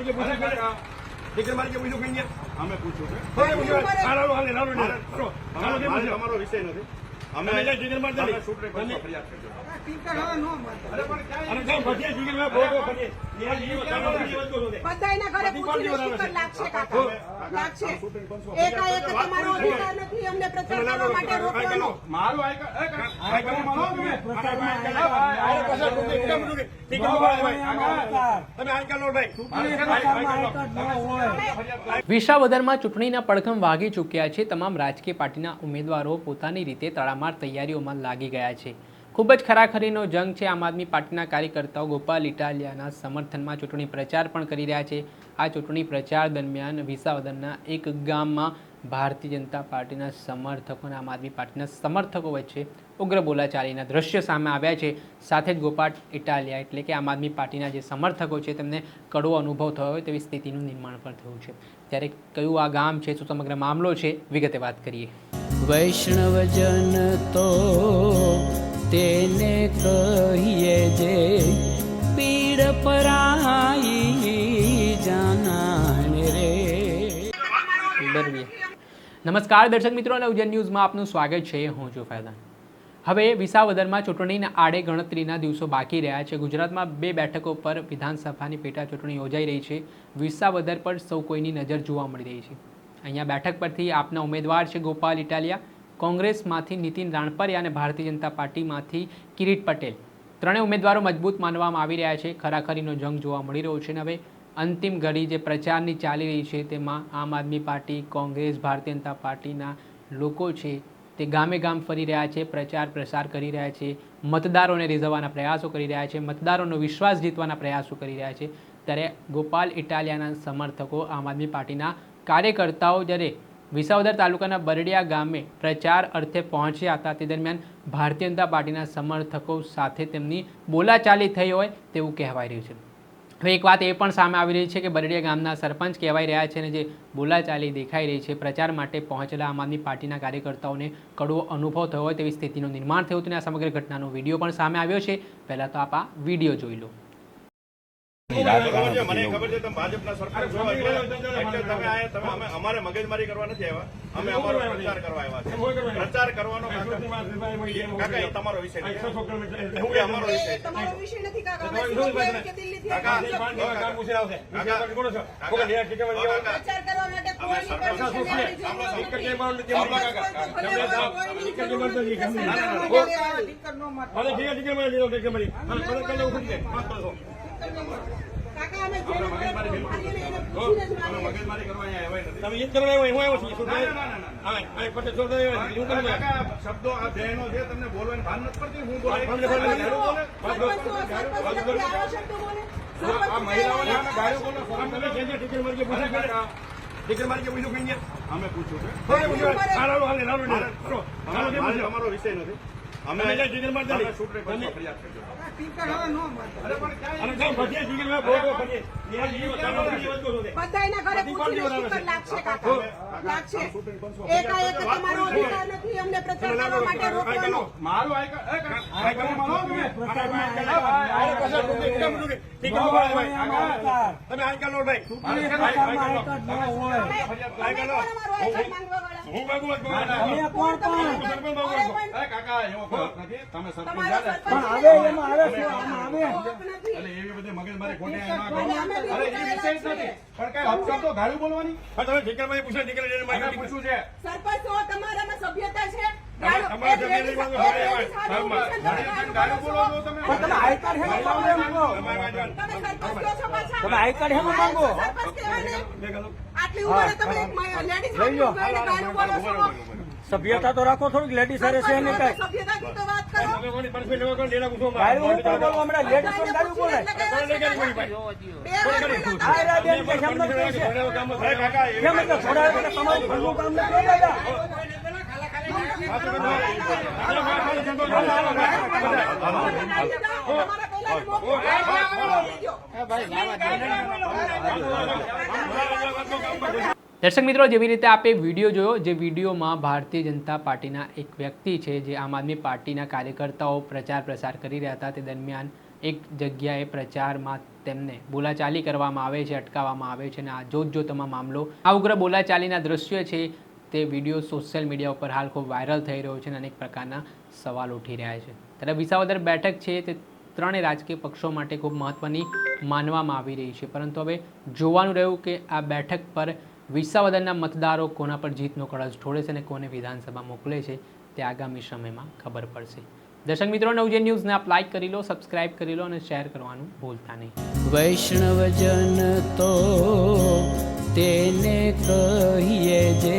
મારી પૂછો ટીચર મારી પૂછો કઈ અમે પૂછ્યું છે. કોને પૂછ્યું. હાલો હાલો હાલો હાલો હાલો. જે મારે પૂછ્યો? તમારો વિષય નથી. અમે અમે એટલે ટીચર મારી તમે દે ચૂંટણી પંચમાં ફરિયાદ કરજો અને કામ ફસીએ ટીચરમાં બોલો ફસીએ નિહાલ જીવો ચાલો જીવો તો દે બધાયના ઘરે લાગશે કાકા. લાગશે. એકાએક તમારો અધિકાર નથી અમને પ્રચાર કરવા માટે રોકવાનો. મારું આઈ આઈ માનો તમે. આઈ પાછા ટૂંકે કેમ ટૂંકે ટીચર તમે આઈ કરો ભાઈ. વિસાવદરમાં ચૂંટણીના પડઘમ વાગી ચૂક્યા છે. તમામ રાજકીય પાર્ટીના ઉમેદવારો પોતાની રીતે તડામાર તૈયારીઓમાં લાગી ગયા છે. ખૂબ જ ખરાખરીનો જંગ છે આમ આદમી પાર્ટીના કાર્યકર્તાઓ ગોપાલ ઇટાલિયાના સમર્થનમાં ચૂંટણી પ્રચાર પણ કરી રહ્યા છે. આ ચૂંટણી પ્રચાર દરમિયાન વિસાવદરના એક ગામમાં ભારતીય જનતા પાર્ટીના સમર્થકો અને આમ આદમી પાર્ટીના સમર્થકો વચ્ચે ઉગ્ર બોલાચાલીના દ્રશ્ય સામે આવ્યા છે. સાથે જ ગોપાલ ઇટાલિયા એટલે કે આમ આદમી પાર્ટીના જે સમર્થકો છે તેમને કડવો અનુભવ થયો હોય તેવી સ્થિતિનું નિર્માણ પણ થયું છે. ત્યારે કયું આ ગામ છે, શું સમગ્ર મામલો છે, વિગતે વાત કરીએ. વૈષ્ણવજન તો તેને કહીએ જે પીડ પરાઈ જાનાને રે. નમસ્કાર દર્શક મિત્રો અને ઉજ્જૈન ન્યૂઝમાં આપનું સ્વાગત છે. હું છું ફૈદાન હવે વિસાવદરમાં ચૂંટણીના આડે ગણતરીના દિવસો બાકી રહ્યા છે. ગુજરાતમાં બે બેઠકો પર વિધાનસભાની પેટા ચૂંટણી યોજાઈ રહી છે. વિસાવદર પર સૌ કોઈની નજર જોવા મળી રહી છે. અહીંયા બેઠક પરથી આપના ઉમેદવાર છે ગોપાલ ઇટાલિયા, કોંગ્રેસમાંથી નીતિન રાણપરિયા અને ભારતીય જનતા પાર્ટીમાંથી કિરીટ પટેલ. ત્રણેય ઉમેદવારો મજબૂત માનવામાં આવી રહ્યા છે. ખરાખરીનો જંગ જોવા મળી રહ્યો છે અને હવે અંતિમ ઘડી જે પ્રચારની ચાલી રહી છે તેમાં આમ આદમી પાર્ટી, કોંગ્રેસ, ભારતીય જનતા પાર્ટીના લોકો છે તે ગામે ગામ ફરી રહ્યા છે, પ્રચાર પ્રસાર કરી રહ્યા છે, મતદારોને રીઝવવાના પ્રયાસો કરી રહ્યા છે, મતદારોનો વિશ્વાસ જીતવાના પ્રયાસો કરી રહ્યા છે. ત્યારે ગોપાલ ઇટાલિયાના સમર્થકો આમ આદમી પાર્ટીના કાર્યકર્તાઓ જ્યારે વિસાવદર તાલુકાના બરડિયા ગામે પ્રચાર અર્થે પહોંચ્યા હતા, તે દરમિયાન ભારતીય જનતા પાર્ટીના સમર્થકો સાથે તેમની બોલાચાલી થઈ હોય તેવું કહેવાય રહ્યું છે. હવે એક વાત એ પણ સામે આવી રહી છે કે બરડિયા ગામના સરપંચ કહેવાય રહ્યા છે અને જે બોલાચાલી દેખાઈ રહી છે, પ્રચાર માટે પહોંચેલા આમ આદમી પાર્ટીના કાર્યકર્તાઓને કડવો અનુભવ થયો હોય તેવી સ્થિતિનું નિર્માણ થયું હતું અને આ સમગ્ર ઘટનાનો વીડિયો પણ સામે આવ્યો છે. પહેલાં તો આપ આ વીડિયો જોઈ લો. મને ખબર છે તમે ભાજપના સરપંચ છો એટલે તમે આયા તમે અમે અમારે મગજમારી કરવા નથી આવ્યા અમે અમારો પ્રચાર કરવા આવ્યા છે પ્રચાર કરવાનો કાકા કાકા એ તમારો વિષય હું એ અમારો વિષય તમારો વિષય નથી કાકા અમે કે દિલ્હીથી આવ્યા છીએ. પ્રચાર કરવા માટે કોઈની પરમિશન લેવાની જરૂર કાકા તમે કરવા આવ્યો, હું આવ્યો છું. ના, ના, ના, ના. હવે, હવે પટેલ ચોર થયો, હું કેમ આવ્યો? કાકા શબ્દો આ ધ્યેયનો છે તમને બોલવાની ભાન નથી પડતી હું બોલે. ભાન નથી પડતી. સરપંચો- સરપંચો નથી આવા શબ્દો બોલે. આ મહિલાઓને કહેવાય. ગાળો બોલો. આમ તમે જે જે ટીચર મારી પૂછો કાકા, ટીચર મારી પૂછો કઈ અમે પૂછ્યું છે. કોને પૂછ્યું હાલો હાલો હાલો હાલો. હાલો હાલો જે મારે પૂછ્યું? તમારો વિષય નથી. અમે ટીચર મારી ફરિયાદ કરજો. બધાયના ઘરે પૂછીને સ્ટીકર લાગશે કાકા છે એકાએક તમારો અધિકાર નથી અમને પ્રચાર કરવા માટે રોકવાનો. મારો તમે આઈ પાછા ટૂંકે કેમ ટૂંકે ટીચર ભાઈ? હું એ કાકા એવો નથી. તમે સરપંચ પણ આવે એમાં આવે હક. એટલે એવી બધી ખોટી અમે ન કરો. અરે એ વિષય નથી. પણ કઈ હક તો ગાળું બોલવાની? તમે ઠીકર મારી પૂછો ટીચર અમે મારી પૂછ્યું છે. સરપંચ તો તમારામાં સભ્યતા છે. માંગો, પૂછે, તમે આઈ કાર્ડ પાછા. હેમાં માંગો. ને. આટલી ઉંમરે તમે એક ગાળું બોલો છો. સભ્યતા તો રાખો થોડીક લેડીઝ હારે છે સરપંચ કઈ છો, સભ્યતાની તો વાત કરો. હું પણ બોલવા હમણાં લેડીઝ પણ ગાયું બોલે. આ બેન કે નથી કહે છે અરે કેમ એટલે થોડા તમારું ઘરનું કામ નથી? તમારા પહેલાની મોકલો. દર્શક મિત્રો, જેવી રીતે આપે વીડિયો જોયો, જે વિડીયોમાં ભારતીય જનતા પાર્ટીના એક વ્યક્તિ છે, જે આમ આદમી પાર્ટીના કાર્યકર્તાઓ પ્રચાર પ્રસાર કરી રહ્યા હતા, તે દરમિયાન એક જગ્યાએ પ્રચારમાં તેમને બોલાચાલી કરવામાં આવે છે, અટકાવવામાં આવે છે, અને આ જોત જોતમાં મામલો. આ ઉગ્ર બોલાચાલીના દૃશ્ય છે, તે વીડિયો સોશિયલ મીડિયા ઉપર હાલ ખૂબ વાયરલ થઈ રહ્યો છે અને અનેક પ્રકારના સવાલ ઉઠી રહ્યા છે. ત્યારે વિસાવદર બેઠક છે, તે ત્રણેય રાજકીય પક્ષો માટે ખૂબ મહત્ત્વની માનવામાં આવી રહી છે. પરંતુ હવે જોવાનું રહ્યું કે આ બેઠક પર વિસાવદનના મતદારો કોના પર જીતનો કળશ ઠોળે છે અને કોને વિધાનસભા મોકલે છે તે આગામી સમયમાં ખબર પડશે. દર્શક મિત્રો નવજે ન્યૂઝને આપ લાઇક કરી લો સબસ્ક્રાઇબ કરી લો અને શેર કરવાનું ભૂલતા નહીં. વૈષ્ણવજન તો તેને કહીએ જે